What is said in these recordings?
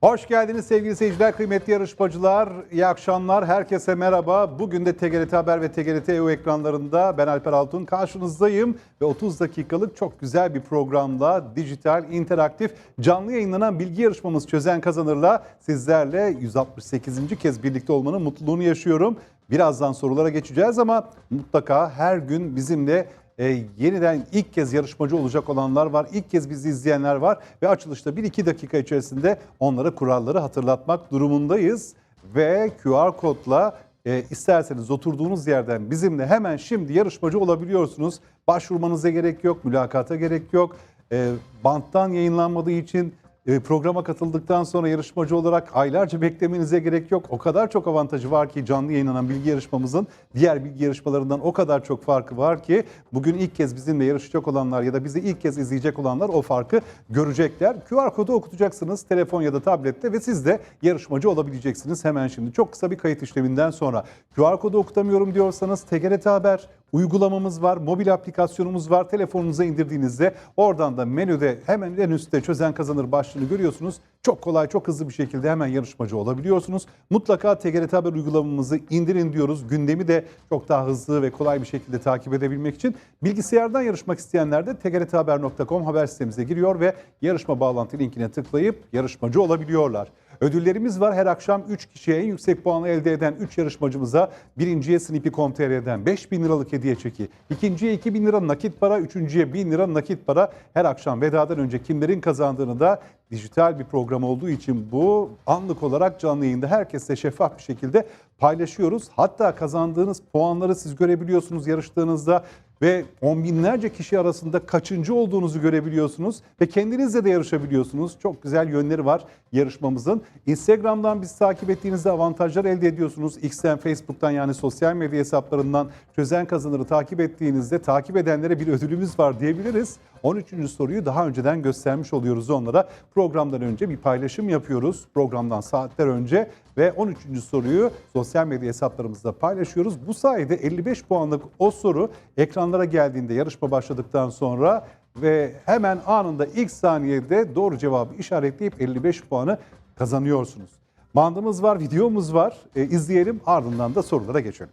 Hoş geldiniz sevgili seyirciler, kıymetli yarışmacılar. İyi akşamlar, herkese merhaba. Bugün de TGRT Haber ve TGRT EU ekranlarında ben Alper Altun karşınızdayım. Ve 30 dakikalık çok güzel bir programla dijital, interaktif, canlı yayınlanan bilgi yarışmamız Çözen Kazanır'la sizlerle 168. kez birlikte olmanın mutluluğunu yaşıyorum. Birazdan sorulara geçeceğiz ama mutlaka her gün bizimle e, yeniden ilk kez yarışmacı olacak olanlar var. İlk kez bizi izleyenler var ve açılışta 1-2 dakika içerisinde onlara kuralları hatırlatmak durumundayız. Ve QR kodla e, isterseniz oturduğunuz yerden bizimle hemen şimdi yarışmacı olabiliyorsunuz. Başvurmanıza gerek yok, mülakata gerek yok. E, banttan yayınlanmadığı için e, programa katıldıktan sonra yarışmacı olarak aylarca beklemenize gerek yok. O kadar çok avantajı var ki canlı yayınlanan bilgi yarışmamızın diğer bilgi yarışmalarından o kadar çok farkı var ki bugün ilk kez bizimle yarışacak olanlar ya da bizi ilk kez izleyecek olanlar o farkı görecekler. QR kodu okutacaksınız telefon ya da tablette ve siz de yarışmacı olabileceksiniz hemen şimdi. Çok kısa bir kayıt işleminden sonra QR kodu okutamıyorum diyorsanız TGRT Haber uygulamamız var, mobil aplikasyonumuz var. Telefonunuza indirdiğinizde oradan da menüde hemen en üstte çözen kazanır başlığını görüyorsunuz. Çok kolay, çok hızlı bir şekilde hemen yarışmacı olabiliyorsunuz. Mutlaka TGRT Haber uygulamamızı indirin diyoruz. Gündemi de çok daha hızlı ve kolay bir şekilde takip edebilmek için. Bilgisayardan yarışmak isteyenler de tgrthaber.com haber sitemize giriyor ve yarışma bağlantı linkine tıklayıp yarışmacı olabiliyorlar. Ödüllerimiz var. Her akşam 3 kişiye en yüksek puanı elde eden 3 yarışmacımıza birinciye Snipi.com.tr'den 5000 liralık hediye çeki, ikinciye 2000 lira nakit para, üçüncüye 1000 lira nakit para. Her akşam vedadan önce kimlerin kazandığını da dijital bir program olduğu için bu anlık olarak canlı yayında herkesle şeffaf bir şekilde paylaşıyoruz. Hatta kazandığınız puanları siz görebiliyorsunuz yarıştığınızda ve on binlerce kişi arasında kaçıncı olduğunuzu görebiliyorsunuz ve kendinizle de yarışabiliyorsunuz. Çok güzel yönleri var yarışmamızın. Instagram'dan bizi takip ettiğinizde avantajlar elde ediyorsunuz. X'ten, Facebook'tan yani sosyal medya hesaplarından çözen kazanırı takip ettiğinizde takip edenlere bir ödülümüz var diyebiliriz. 13. soruyu daha önceden göstermiş oluyoruz onlara. Programdan önce bir paylaşım yapıyoruz. Programdan saatler önce ve 13. soruyu sosyal medya hesaplarımızda paylaşıyoruz. Bu sayede 55 puanlık o soru ekranlara geldiğinde yarışma başladıktan sonra ve hemen anında ilk saniyede doğru cevabı işaretleyip 55 puanı kazanıyorsunuz. Bandımız var, videomuz var. E, izleyelim ardından da sorulara geçelim.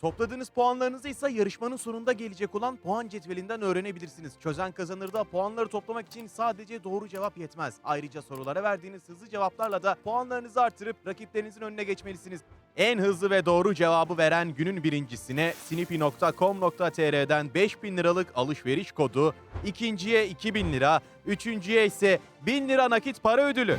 Topladığınız puanlarınızı ise yarışmanın sonunda gelecek olan puan cetvelinden öğrenebilirsiniz. Çözen kazanırda puanları toplamak için sadece doğru cevap yetmez. Ayrıca sorulara verdiğiniz hızlı cevaplarla da puanlarınızı artırıp rakiplerinizin önüne geçmelisiniz. En hızlı ve doğru cevabı veren günün birincisine snipi.com.tr'den 5000 liralık alışveriş kodu, ikinciye 2000 lira, üçüncüye ise 1000 lira nakit para ödülü.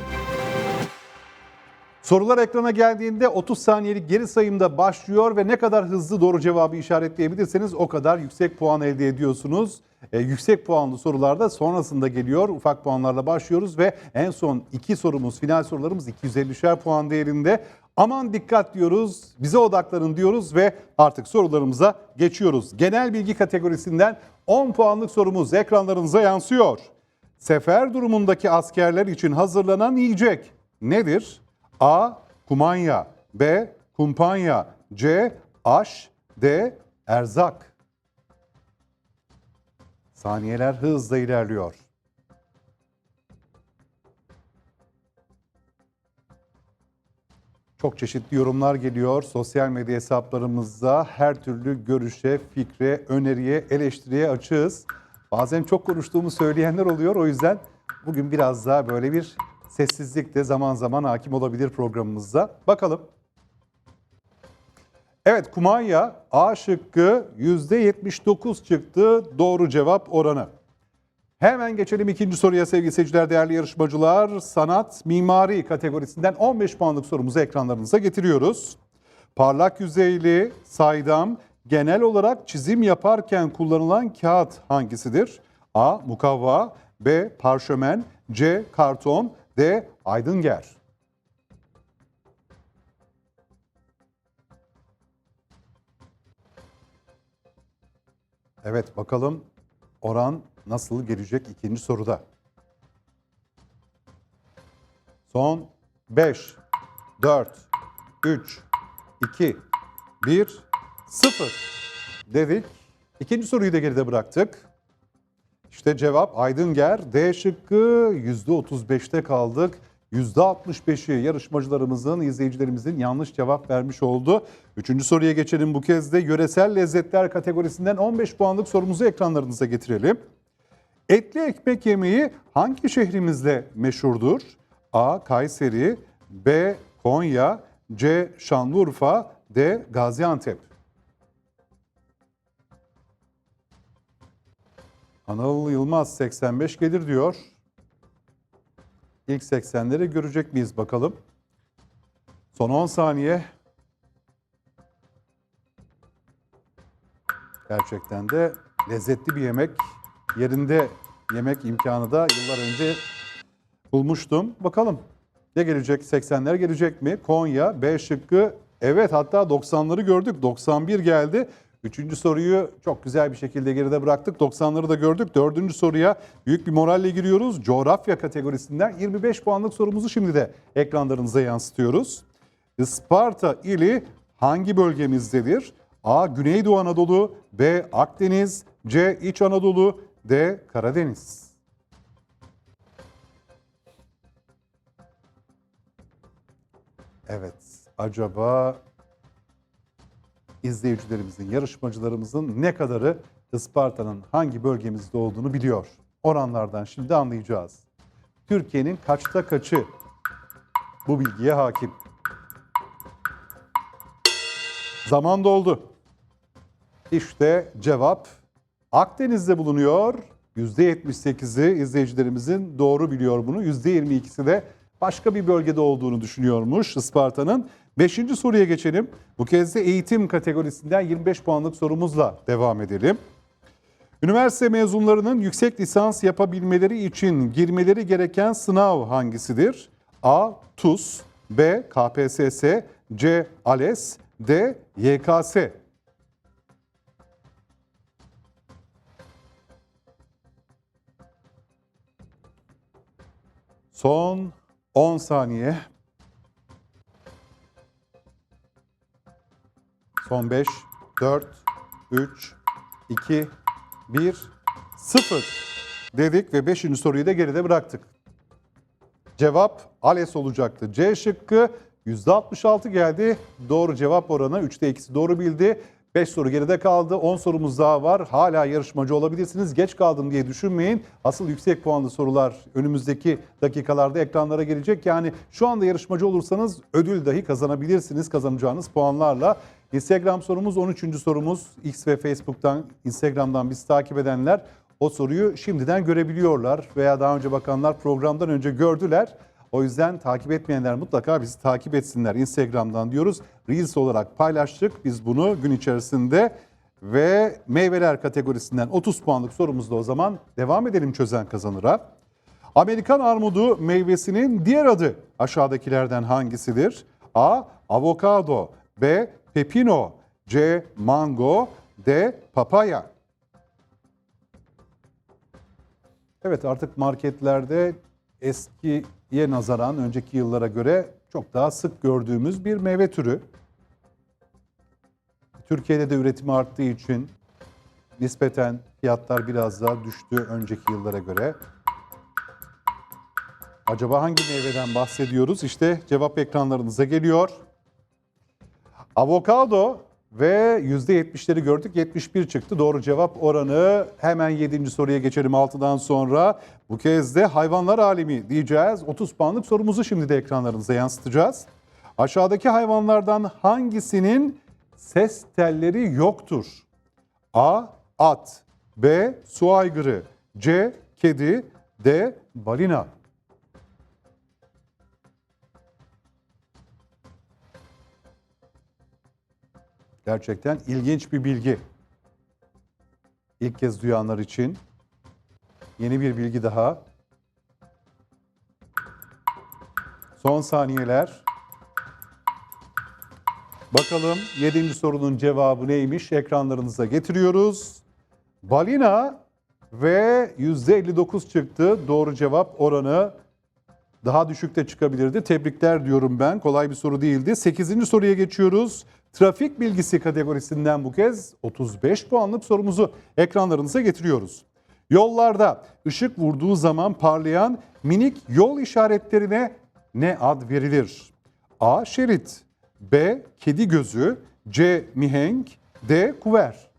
Sorular ekrana geldiğinde 30 saniyelik geri sayımda başlıyor ve ne kadar hızlı doğru cevabı işaretleyebilirseniz o kadar yüksek puan elde ediyorsunuz. E, yüksek puanlı sorularda sonrasında geliyor. Ufak puanlarla başlıyoruz ve en son iki sorumuz, final sorularımız 250'şer puan değerinde. Aman dikkat diyoruz, bize odaklanın diyoruz ve artık sorularımıza geçiyoruz. Genel bilgi kategorisinden 10 puanlık sorumuz ekranlarınıza yansıyor. Sefer durumundaki askerler için hazırlanan yiyecek nedir? A. Kumanya B. Kumpanya C. Aş D. Erzak Saniyeler hızla ilerliyor. Çok çeşitli yorumlar geliyor. Sosyal medya hesaplarımızda her türlü görüşe, fikre, öneriye, eleştiriye açığız. Bazen çok konuştuğumu söyleyenler oluyor. O yüzden bugün biraz daha böyle bir sessizlik de zaman zaman hakim olabilir programımızda. Bakalım. Evet kumanya A şıkkı %79 çıktı doğru cevap oranı. Hemen geçelim ikinci soruya sevgili seyirciler, değerli yarışmacılar. Sanat, mimari kategorisinden 15 puanlık sorumuzu ekranlarınıza getiriyoruz. Parlak yüzeyli, saydam, genel olarak çizim yaparken kullanılan kağıt hangisidir? A. Mukavva B. Parşömen C. Karton D. Aydınger. Evet bakalım oran nasıl gelecek ikinci soruda. Son 5, 4, 3, 2, 1, 0 dedik. İkinci soruyu da geride bıraktık. İşte cevap Aydınger. D şıkkı %35'te kaldık. %65'i yarışmacılarımızın, izleyicilerimizin yanlış cevap vermiş oldu. Üçüncü soruya geçelim bu kez de. Yöresel lezzetler kategorisinden 15 puanlık sorumuzu ekranlarınıza getirelim. Etli ekmek yemeği hangi şehrimizde meşhurdur? A. Kayseri B. Konya C. Şanlıurfa D. Gaziantep Anadolu Yılmaz 85 gelir diyor. İlk 80'leri görecek miyiz bakalım. Son 10 saniye. Gerçekten de lezzetli bir yemek. Yerinde yemek imkanı da yıllar önce bulmuştum. Bakalım ne gelecek? 80'ler gelecek mi? Konya B şıkkı. Evet hatta 90'ları gördük. 91 geldi. Üçüncü soruyu çok güzel bir şekilde geride bıraktık. 90'ları da gördük. Dördüncü soruya büyük bir moralle giriyoruz. Coğrafya kategorisinden 25 puanlık sorumuzu şimdi de ekranlarınıza yansıtıyoruz. Isparta ili hangi bölgemizdedir? A. Güneydoğu Anadolu B. Akdeniz C. İç Anadolu D. Karadeniz Evet, acaba izleyicilerimizin, yarışmacılarımızın ne kadarı Isparta'nın hangi bölgemizde olduğunu biliyor? Oranlardan şimdi anlayacağız. Türkiye'nin kaçta kaçı bu bilgiye hakim? Zaman doldu. İşte cevap Akdeniz'de bulunuyor. %78'i izleyicilerimizin doğru biliyor bunu. %22'si de başka bir bölgede olduğunu düşünüyormuş Isparta'nın. Beşinci soruya geçelim. Bu kez de eğitim kategorisinden 25 puanlık sorumuzla devam edelim. Üniversite mezunlarının yüksek lisans yapabilmeleri için girmeleri gereken sınav hangisidir? A. TUS B. KPSS C. ALES D. YKS Son 10 saniye. Son 5, 4, 3, 2, 1, 0 dedik ve 5. soruyu da geride bıraktık. Cevap ALES olacaktı. C şıkkı %66 geldi. Doğru cevap oranı 3'te 2'si doğru bildi. 5 soru geride kaldı. 10 sorumuz daha var. Hala yarışmacı olabilirsiniz. Geç kaldım diye düşünmeyin. Asıl yüksek puanlı sorular önümüzdeki dakikalarda ekranlara gelecek. Yani şu anda yarışmacı olursanız ödül dahi kazanabilirsiniz kazanacağınız puanlarla. Instagram sorumuz 13. sorumuz. X ve Facebook'tan, Instagram'dan bizi takip edenler o soruyu şimdiden görebiliyorlar veya daha önce bakanlar programdan önce gördüler. O yüzden takip etmeyenler mutlaka bizi takip etsinler Instagram'dan diyoruz. Reels olarak paylaştık biz bunu gün içerisinde ve meyveler kategorisinden 30 puanlık sorumuzda o zaman devam edelim çözen kazanıra. Amerikan armudu meyvesinin diğer adı aşağıdakilerden hangisidir? A. Avokado B. Pepino C. Mango D. Papaya Evet artık marketlerde eskiye nazaran önceki yıllara göre çok daha sık gördüğümüz bir meyve türü. Türkiye'de de üretimi arttığı için nispeten fiyatlar biraz daha düştü önceki yıllara göre. Acaba hangi meyveden bahsediyoruz? İşte cevap ekranlarınıza geliyor. Avokado ve %70'leri gördük. 71 çıktı. Doğru cevap oranı. Hemen 7. soruya geçelim 6'dan sonra. Bu kez de hayvanlar alemi diyeceğiz. 30 puanlık sorumuzu şimdi de ekranlarınıza yansıtacağız. Aşağıdaki hayvanlardan hangisinin ses telleri yoktur? A. At B. Su aygırı C. Kedi D. Balina Gerçekten ilginç bir bilgi. İlk kez duyanlar için yeni bir bilgi daha. Son saniyeler. Bakalım 7. sorunun cevabı neymiş? Ekranlarınıza getiriyoruz. Balina ve %59 çıktı. Doğru cevap oranı daha düşük de çıkabilirdi. Tebrikler diyorum ben. Kolay bir soru değildi. 8. soruya geçiyoruz. Trafik bilgisi kategorisinden bu kez 35 puanlık sorumuzu ekranlarınıza getiriyoruz. Yollarda ışık vurduğu zaman parlayan minik yol işaretlerine ne ad verilir? A. Şerit B. Kedi gözü C. Mihenk D. Kuver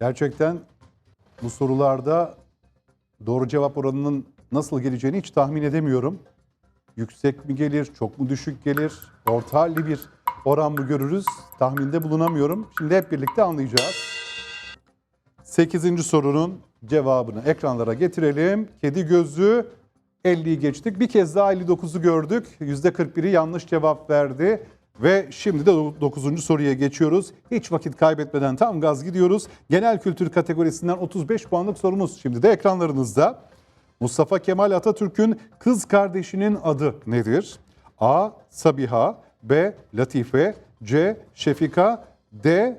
Gerçekten bu sorularda doğru cevap oranının nasıl geleceğini hiç tahmin edemiyorum. Yüksek mi gelir, çok mu düşük gelir, orta halli bir oran mı görürüz tahminde bulunamıyorum. Şimdi hep birlikte anlayacağız. 8. sorunun cevabını ekranlara getirelim. Kedi gözü 50'yi geçtik. Bir kez daha 59'u gördük. %41'i yanlış cevap verdi. Ve şimdi de 9. soruya geçiyoruz. Hiç vakit kaybetmeden tam gaz gidiyoruz. Genel kültür kategorisinden 35 puanlık sorumuz şimdi de ekranlarınızda. Mustafa Kemal Atatürk'ün kız kardeşinin adı nedir? A. Sabiha B. Latife C. Şefika D.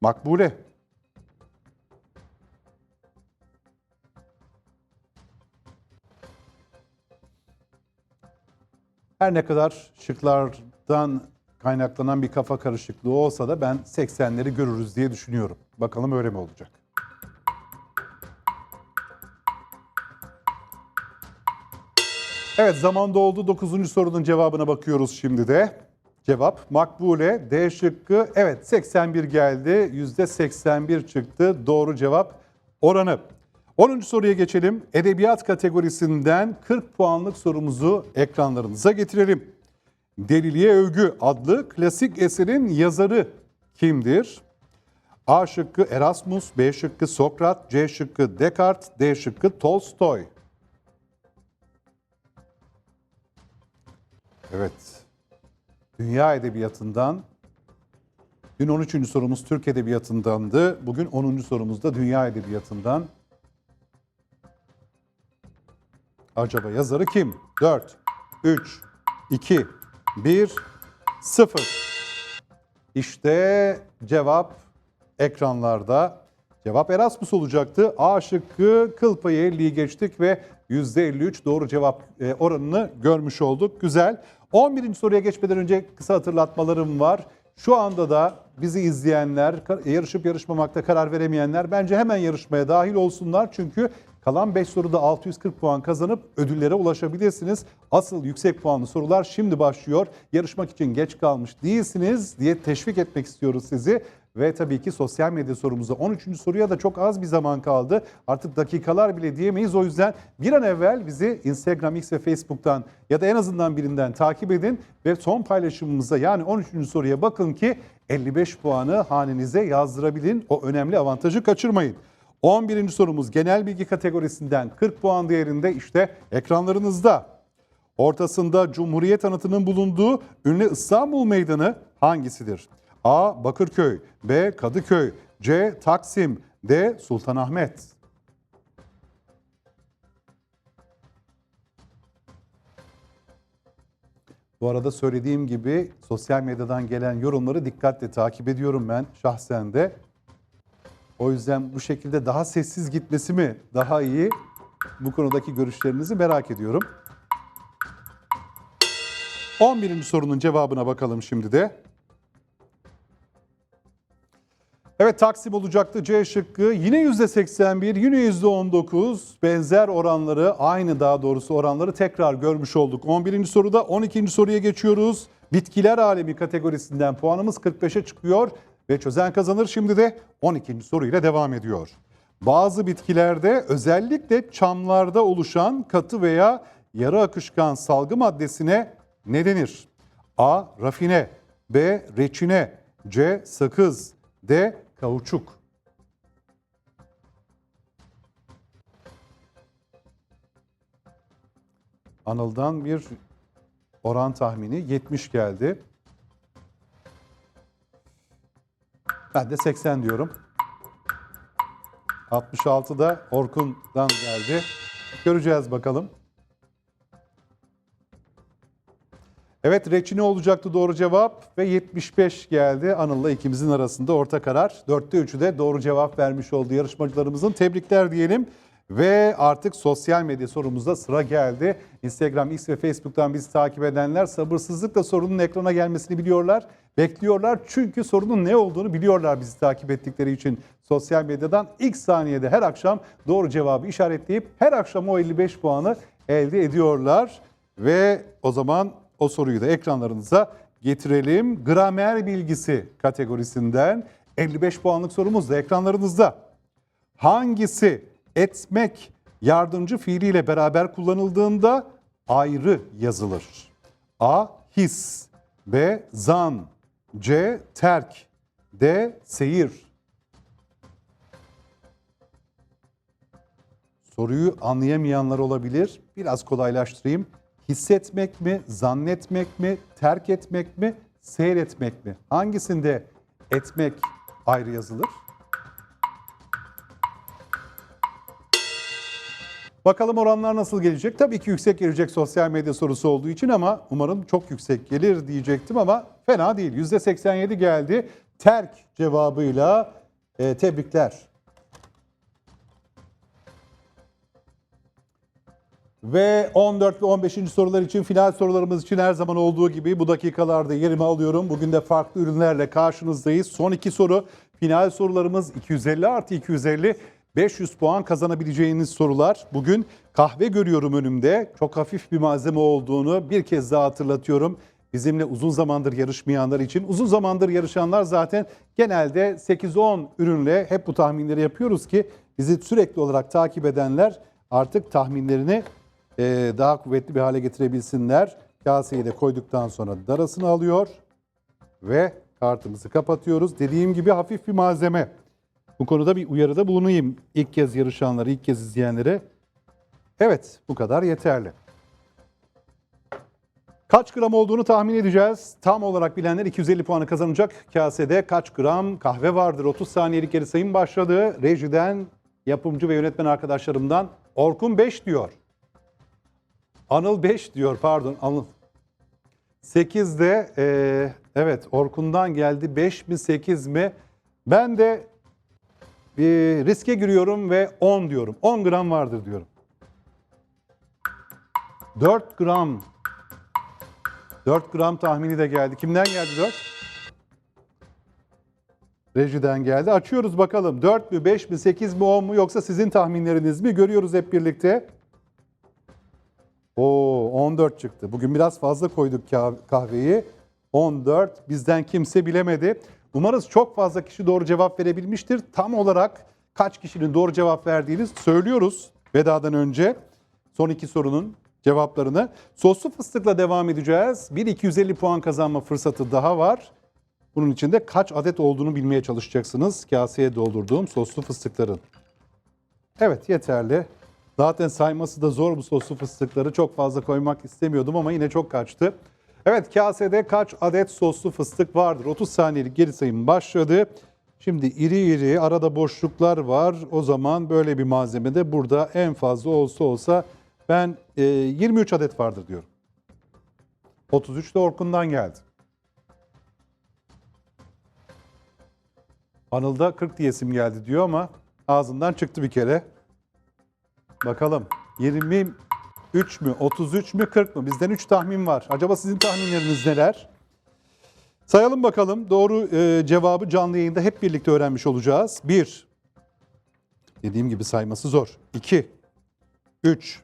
Makbule Her ne kadar şıklardan kaynaklanan bir kafa karışıklığı olsa da ben 80'leri görürüz diye düşünüyorum. Bakalım öyle mi olacak? Evet zaman doldu. 9. sorunun cevabına bakıyoruz şimdi de. Cevap makbule D şıkkı. Evet 81 geldi. %81 çıktı. Doğru cevap oranı. 10. soruya geçelim. Edebiyat kategorisinden 40 puanlık sorumuzu ekranlarınıza getirelim. Deliliğe Övgü adlı klasik eserin yazarı kimdir? A şıkkı Erasmus, B şıkkı Sokrat, C şıkkı Descartes, D şıkkı Tolstoy. Evet. Dünya edebiyatından Dün 13. sorumuz Türk edebiyatındandı. Bugün 10. sorumuz da dünya edebiyatından. Acaba yazarı kim? 4, 3, 2, 1, 0. İşte cevap ekranlarda. Cevap Erasmus olacaktı. A şıkkı kıl payı 50'yi geçtik ve %53 doğru cevap e, oranını görmüş olduk. Güzel. 11. soruya geçmeden önce kısa hatırlatmalarım var. Şu anda da bizi izleyenler, yarışıp yarışmamakta karar veremeyenler bence hemen yarışmaya dahil olsunlar. Çünkü kalan 5 soruda 640 puan kazanıp ödüllere ulaşabilirsiniz. Asıl yüksek puanlı sorular şimdi başlıyor. Yarışmak için geç kalmış değilsiniz diye teşvik etmek istiyoruz sizi. Ve tabii ki sosyal medya sorumuza 13. soruya da çok az bir zaman kaldı. Artık dakikalar bile diyemeyiz. O yüzden bir an evvel bizi Instagram, X ve Facebook'tan ya da en azından birinden takip edin. Ve son paylaşımımıza yani 13. soruya bakın ki 55 puanı hanenize yazdırabilin. O önemli avantajı kaçırmayın. 11. sorumuz genel bilgi kategorisinden 40 puan değerinde işte ekranlarınızda. Ortasında Cumhuriyet anıtının bulunduğu ünlü İstanbul Meydanı hangisidir? A. Bakırköy B. Kadıköy C. Taksim D. Sultanahmet Bu arada söylediğim gibi sosyal medyadan gelen yorumları dikkatle takip ediyorum ben şahsen de. O yüzden bu şekilde daha sessiz gitmesi mi daha iyi? Bu konudaki görüşlerinizi merak ediyorum. 11. sorunun cevabına bakalım şimdi de. Evet Taksim olacaktı C şıkkı. Yine %81, yine %19 benzer oranları aynı daha doğrusu oranları tekrar görmüş olduk. 11. soruda 12. soruya geçiyoruz. Bitkiler alemi kategorisinden puanımız 45'e çıkıyor ve çözen kazanır. Şimdi de 12. soruyla devam ediyor. Bazı bitkilerde özellikle çamlarda oluşan katı veya yarı akışkan salgı maddesine ne denir? A. Rafine B. Reçine C. Sakız D. Kauçuk Anıl'dan bir oran tahmini 70 geldi. Ben de 80 diyorum. 66 da Orkun'dan geldi. Göreceğiz bakalım. Evet reçine olacaktı doğru cevap ve 75 geldi. Anıl'la ikimizin arasında orta karar. Dörtte üçü de doğru cevap vermiş oldu yarışmacılarımızın. Tebrikler diyelim. Ve artık sosyal medya sorumuzda sıra geldi. Instagram, X ve Facebook'tan bizi takip edenler sabırsızlıkla sorunun ekrana gelmesini biliyorlar. Bekliyorlar çünkü sorunun ne olduğunu biliyorlar bizi takip ettikleri için. Sosyal medyadan ilk saniyede her akşam doğru cevabı işaretleyip her akşam o 55 puanı elde ediyorlar. Ve o zaman o soruyu da ekranlarınıza getirelim. Gramer bilgisi kategorisinden 55 puanlık sorumuz da ekranlarınızda. Hangisi etmek yardımcı fiiliyle beraber kullanıldığında ayrı yazılır? A. His B. Zan C. Terk D. Seyir Soruyu anlayamayanlar olabilir. Biraz kolaylaştırayım. Hissetmek mi, zannetmek mi, terk etmek mi, seyretmek mi? Hangisinde etmek ayrı yazılır? Bakalım oranlar nasıl gelecek? Tabii ki yüksek gelecek sosyal medya sorusu olduğu için ama umarım çok yüksek gelir diyecektim ama fena değil. %87 geldi. Terk cevabıyla e, tebrikler. Ve 14 ve 15. sorular için final sorularımız için her zaman olduğu gibi bu dakikalarda yerimi alıyorum. Bugün de farklı ürünlerle karşınızdayız. Son iki soru final sorularımız 250 artı 250 500 puan kazanabileceğiniz sorular. Bugün kahve görüyorum önümde. Çok hafif bir malzeme olduğunu bir kez daha hatırlatıyorum. Bizimle uzun zamandır yarışmayanlar için. Uzun zamandır yarışanlar zaten genelde 8-10 ürünle hep bu tahminleri yapıyoruz ki bizi sürekli olarak takip edenler artık tahminlerini e, daha kuvvetli bir hale getirebilsinler. Kaseyi de koyduktan sonra darasını alıyor ve kartımızı kapatıyoruz. Dediğim gibi hafif bir malzeme. Bu konuda bir uyarıda bulunayım ilk kez yarışanlara, ilk kez izleyenlere. Evet, bu kadar yeterli. Kaç gram olduğunu tahmin edeceğiz. Tam olarak bilenler 250 puanı kazanacak. Kasede kaç gram kahve vardır? 30 saniyelik geri sayım başladı. Rejiden, yapımcı ve yönetmen arkadaşlarımdan Orkun 5 diyor. Anıl 5 diyor pardon Anıl. 8 de eee, evet Orkun'dan geldi 5 mi 8 mi? Ben de bir riske giriyorum ve 10 diyorum. 10 gram vardır diyorum. 4 gram. 4 gram tahmini de geldi. Kimden geldi 4? Rejiden geldi. Açıyoruz bakalım. 4 mü, 5 mi, 8 mi, 10 mu yoksa sizin tahminleriniz mi? Görüyoruz hep birlikte. Oo 14 çıktı. Bugün biraz fazla koyduk kah- kahveyi. 14 bizden kimse bilemedi. Umarız çok fazla kişi doğru cevap verebilmiştir. Tam olarak kaç kişinin doğru cevap verdiğini söylüyoruz vedadan önce. Son iki sorunun cevaplarını. Soslu fıstıkla devam edeceğiz. Bir 250 puan kazanma fırsatı daha var. Bunun için de kaç adet olduğunu bilmeye çalışacaksınız. Kaseye doldurduğum soslu fıstıkların. Evet yeterli. Zaten sayması da zor bu soslu fıstıkları. Çok fazla koymak istemiyordum ama yine çok kaçtı. Evet kasede kaç adet soslu fıstık vardır? 30 saniyelik geri sayım başladı. Şimdi iri iri arada boşluklar var. O zaman böyle bir malzemede burada en fazla olsa olsa ben e, 23 adet vardır diyorum. 33 de Orkun'dan geldi. Anıl'da 40 diyesim geldi diyor ama ağzından çıktı bir kere. Bakalım 23 mü, 33 mü, 40 mı? Bizden 3 tahmin var. Acaba sizin tahminleriniz neler? Sayalım bakalım. Doğru e, cevabı canlı yayında hep birlikte öğrenmiş olacağız. 1. Dediğim gibi sayması zor. 2. 3.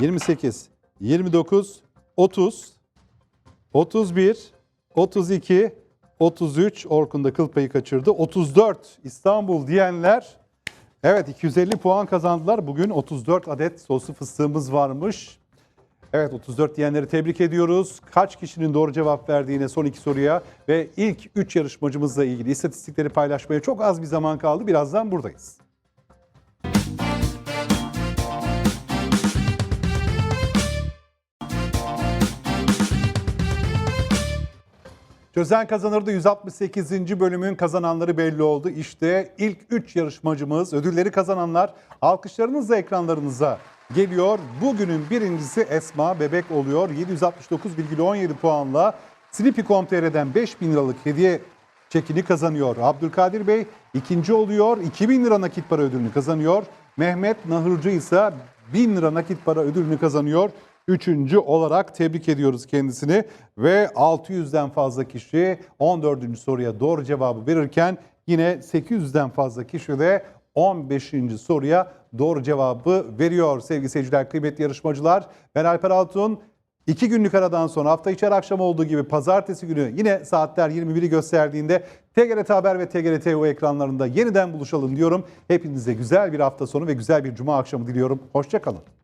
28, 29, 30, 31, 32, 33 Orkun'da kıl payı kaçırdı. 34 İstanbul diyenler Evet 250 puan kazandılar. Bugün 34 adet soslu fıstığımız varmış. Evet 34 diyenleri tebrik ediyoruz. Kaç kişinin doğru cevap verdiğine son iki soruya ve ilk 3 yarışmacımızla ilgili istatistikleri paylaşmaya çok az bir zaman kaldı. Birazdan buradayız. Çözen Kazanır'da 168. bölümün kazananları belli oldu. İşte ilk 3 yarışmacımız, ödülleri kazananlar alkışlarınızla ekranlarınıza geliyor. Bugünün birincisi Esma Bebek oluyor. 769,17 puanla Sleepy.com.tr'den 5000 liralık hediye çekini kazanıyor. Abdülkadir Bey ikinci oluyor. 2000 lira nakit para ödülünü kazanıyor. Mehmet Nahırcı ise 1000 lira nakit para ödülünü kazanıyor. Üçüncü olarak tebrik ediyoruz kendisini ve 600'den fazla kişi 14. soruya doğru cevabı verirken yine 800'den fazla kişi de 15. soruya doğru cevabı veriyor sevgili seyirciler, kıymetli yarışmacılar. Ben Alper Altun. İki günlük aradan sonra hafta içi her akşam olduğu gibi pazartesi günü yine saatler 21'i gösterdiğinde TGRT Haber ve TGRT TV ekranlarında yeniden buluşalım diyorum. Hepinize güzel bir hafta sonu ve güzel bir cuma akşamı diliyorum. Hoşçakalın.